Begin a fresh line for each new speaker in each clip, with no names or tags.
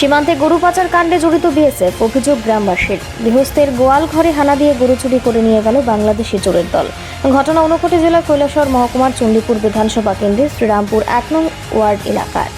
সীমান্তে গরু পাচার কাণ্ডে জড়িত বিএসএফ, অভিযোগ গ্রামবাসীর। গৃহস্থের গোয়াল ঘরে হানা দিয়ে গরু চুরি করে নিয়ে গেল বাংলাদেশি চোরের দল। ঘটনা ঊনকোটি জেলার কৈলাসর মহকুমার চণ্ডীপুর বিধানসভা কেন্দ্রে শ্রীরামপুর এক নং ওয়ার্ড এলাকার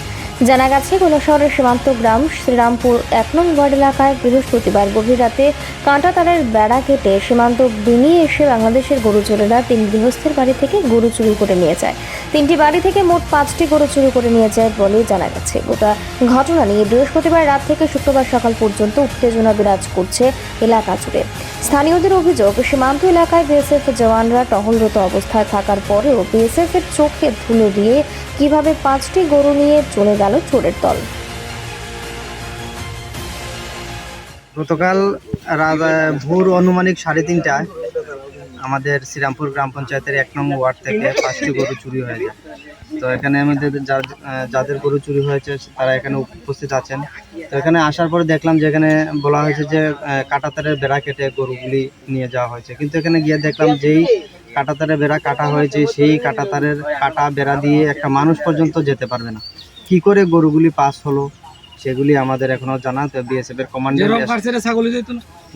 জানা গেছে শহরের সীমান্ত গ্রাম শ্রীরামপুর এক নং ওয়ার্ড এলাকায় বৃহস্পতিবার গভীর রাতে কাঁটা তারের বেড়া কেটে সীমান্ত ডিঙিয়ে এসে বাংলাদেশের গরু চোরেরা তিন গৃহস্থের বাড়ি থেকে গরু চুরি করে নিয়ে যায়। তিনটি বাড়ি থেকে মোট পাঁচটি গরু চুরি করে নিয়ে যায় বলে জানা গেছে। গোটা ঘটনা নিয়ে বৃহস্পতিবার রাত থেকে শুক্রবার সকাল পর্যন্ত উত্তেজনা বিরাজ করছে এলাকা জুড়ে। স্থানীয়দের অভিযোগ, সীমান্ত এলাকায় বিএসএফ জওয়ানরা টহলরত অবস্থায় থাকার পরেও বিএসএফ এর চোখে ধুলো দিয়ে কীভাবে পাঁচটি গরু নিয়ে চলে গেল চোরের দল।
গতকাল ভোর অনুমানিক সাড়ে তিনটায় আমাদের শ্রীরামপুর গ্রাম পঞ্চায়েতের এক নম্বর ওয়ার্ড থেকে পাঁচটি গরু চুরি হয়ে যায় তো এখানে আমাদের যাদের গরু চুরি হয়েছে, তারা এখানে উপস্থিত আছেন। তো এখানে আসার পরে দেখলাম যে এখানে বলা হয়েছে যে কাঁটাতারের বেড়া কেটে গরুগুলি নিয়ে যাওয়া হয়েছে। কিন্তু এখানে গিয়ে দেখলাম যেই কাঁটাতারের বেড়া কাটা হয়েছে, সেই কাঁটাতারের কাটা বেড়া দিয়ে একটা মানুষ পর্যন্ত যেতে পারবে না। কি করে গরুগুলি পাস হলো সেগুলি আমাদের এখনও জানা তো বিএসএফ এর কমান্ডার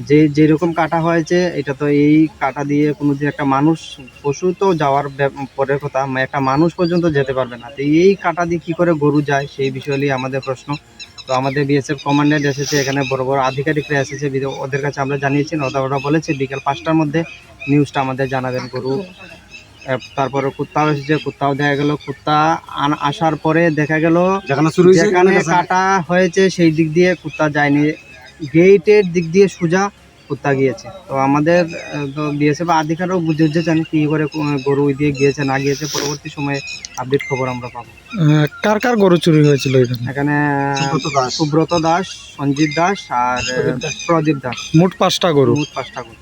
যে যেরকম কাটা হয়েছে এটা তো এই কাটা দিয়ে কোনোদিন একটা মানুষ পশু তো যাওয়ার পরের কথা মানে একটা মানুষ পর্যন্ত যেতে পারবে না। তো এই কাটা দিয়ে কি করে গরু যায় সেই বিষয় নিয়ে আমাদের প্রশ্ন। তো আমাদের বিএসএফ কমান্ডেন্ট এসেছে এখানে বড় বড় আধিকারিকরা এসেছে ওদের কাছে আমরা জানিয়েছি ওরা ওরা বলেছে বিকেল পাঁচটার মধ্যে নিউজটা আমাদের জানাবেন গরু। তারপরে কুত্তাও এসেছে কুত্তাও দেখা গেল কুত্তা আসার পরে দেখা গেল
যেখানে শুরু হয়েছে
যেখানে কাটা হয়েছে সেই দিক দিয়ে কুত্তা যায়নি। গেটের দিক দিয়ে সোজা কুত্তা গিয়েছে। তো আমাদের বিএসএফ আধিকারও বুঝে বুঝেছেন কি করে গরু ওই দিয়ে গিয়েছে না গিয়েছে পরবর্তী সময়ে আপডেট খবর আমরা পাবো।
কার কার গরু চুরি হয়েছিল এখানে?
সুব্রত দাস।
সুব্রত দাস সঞ্জিত দাস আর প্রদীপ দাস।
মোট পাঁচটা গরু।
মোট পাঁচটা গরু।